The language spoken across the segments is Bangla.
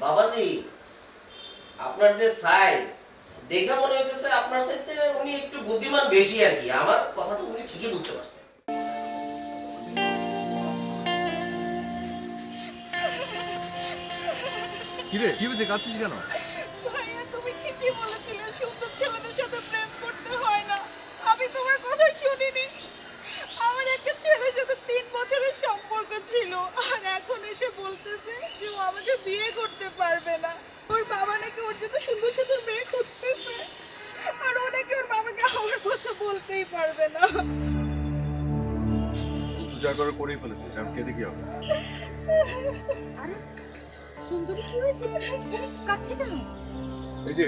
বাবাজি আপনার যে সাইজ দেখে মনে হইতেছে আপনার সাথে উনি একটু বুদ্ধিমান বেশি আর কি। আমার কথাটা উনি ঠিকই বুঝতে পারছেন কিরে কি হয়েছে? কাঁদছিস কেন? ভাইয়া তুমি ঠিকই বলেছিলে সুন্দর ছেলেদের সাথে প্রেম করতে হয় না। আমি তোমার কথা শুনিনি আমার একটা ছেলের সাথে তিন বছরের সম্পর্ক ছিল আর এখন এসে বলতেছে যে ও আমাকে বিয়ে করতে পারবে না। ওর বাবা নাকি ওর জন্য সুন্দর সুন্দর মেয়ে খুঁজতেছে। আর ও নাকি ওর বাবাকে আমার কথা বলতেই পারবে না। তুই যা করে করেই ফেলেছিস আমি খেতে কি হবে? আরে সুন্দরী কি হয়েছে কাচ্ছে কেন? এই যে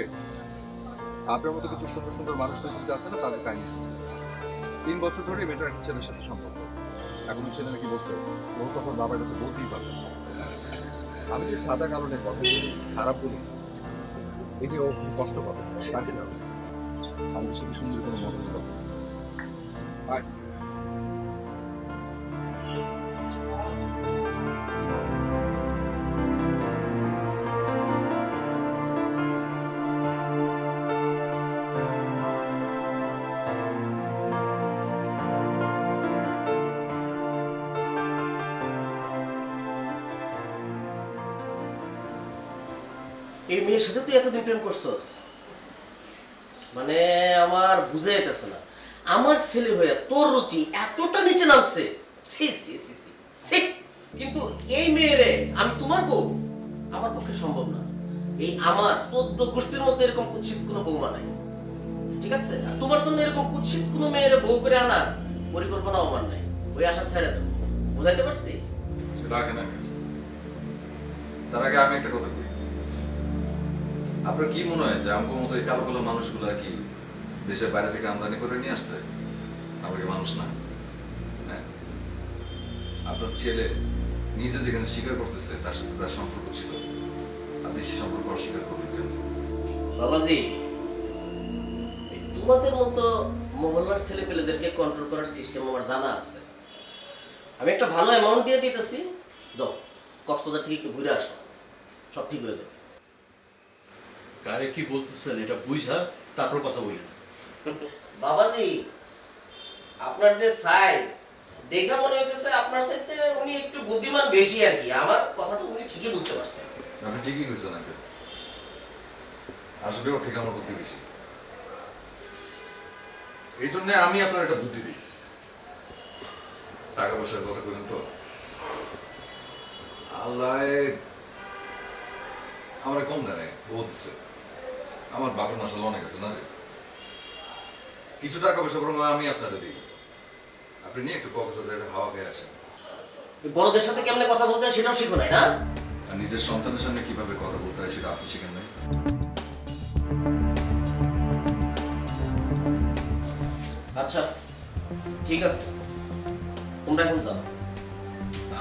আপনার মতো কিছু সুন্দর সুন্দর মানুষ পৃথিবীতে আছে না তাদের কাহিনী শুনছে। তিন বছর ধরে মেয়েটার একটা ছেলের সাথে সম্পর্ক। এখন ছেলে নাকি বলছে। ও তখন বাবার কাছে বলতেই পারবে আমি যে সাদা কারণে কথা বলি, খারাপ বলি এতে ও কষ্ট পাবে, তাকে যাবে আমাদের সাথে সুন্দর কোনো মতন হবে এই মেয়ের সাথে তুই এতদিন প্রেম করছস? মানে আমার বুঝে যেতেছে না। আমার ছেলে হয়ে তোর রুচি এতটা নিচে নামছে। কিন্তু এই মেয়েরে আমি তোমার বউ? আমার পক্ষে সম্ভব না। এই আমার চোদ্দ গোষ্ঠীর মধ্যে এরকম কুৎসিত কোনো বৌমা নাই। ঠিক আছে? আর তোমার জন্য এরকম কুৎসিত কোনো মেয়েরে বউ করে আনার পরিকল্পনা আমার নাই। ওই আশা ছেড়ে দেবো বুঝাইতে পারছি? তার আগে আমি একটা কথা আপনার কি মনে হয় যে আমার মতো এই কালো কালো মানুষগুলা কি দেশের বাইরে থেকে আমদানি করে নিয়ে আসছে? আমরা কি মানুষ না? হ্যাঁ? আপনার ছেলে নিজে যেখানে স্বীকার করতেছে, তার সাথে তার সম্পর্ক ছিল। আপনি সে সম্পর্ক অস্বীকার করবেন কেন? বাবাজি তোমাদের মতো মহল্লার ছেলে পেলেদেরকে কন্ট্রোল করার সিস্টেম আমার জানা আছে। আমি একটা ভালো অ্যামাউন্ট দিয়ে দিতেছি। যাও, কক্সবাজার থেকে একটু ঘুরে আসো। সব ঠিক হয়ে যাবে। কারে কি বলতেছেন এটা বুঝা তারপর কথা বলেন বাবাজি আপনার যে সাইজ দেখে মনে হইতেছে আপনার সাথে উনি একটু বুদ্ধিমান বেশি আর কি। আমার কথাটা উনি ঠিকই বুঝতে পারছেন। আপনি ঠিকই কইছেন আগে আসলেও ঠিক আমার বুদ্ধি বেশি। এই জন্য আমি আপনার একটা বুদ্ধি দিই। টাকা পয়সার কথা বলেন তো? আল্লাহ আমার কম দেয় বহুত দিছে। আমার বাপের মাসাল অনেক আছে না রে। কিছু টাকা পয়সা বরং আমি আপনাদের দিই। আপনি নিয়ে একটু কক্সবাজারে হাওয়া খেয়ে আসেন। বড়দের সাথে কেমনে কথা বলতে হয় সেটাও শিখো নাই না? আর নিজের সন্তানের সামনে কীভাবে কথা বলতে হয় সেটা আপনি শিখেন নাই। আচ্ছা ঠিক আছে। তোমরা এখন যাও।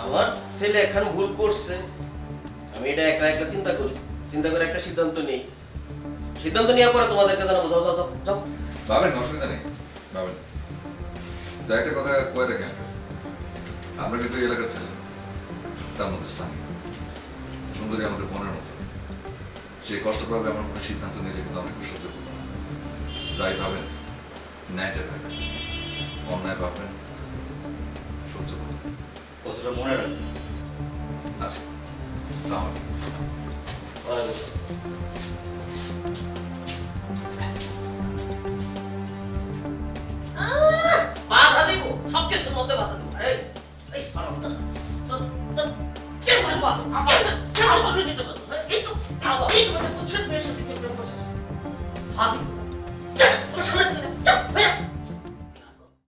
আমার ছেলে এখন ভুল করছে। আমি এটা একা একা চিন্তা করি। চিন্তা করে একটা সিদ্ধান্ত নেই। সিদ্ধান্ত নেওয়ার পরে তোমাদেরকে জানাব যাও যাও যাও। ভাবেন অসুবিধা নেই। ভাবেন দু একটা কথা কয়ে রাখেন আমরা কিন্তু এলাকার ছেলে। তার মধ্যে স্থানীয়। সুন্দরী আমাদের মনের মতো। সেই কষ্ট পাবে আমার কোনো সিদ্ধান্ত নিলে কিন্তু আমি সহ্য করব যাই ভাবেন ন্যায়টা ভাবেন অন্যায় ভাববেন সহ্য করবেন কতটা মনে রাখবেন। আচ্ছা সালাম ওয়ালাইকুম আসসালাম। মারবো কে কে মারবো এই তো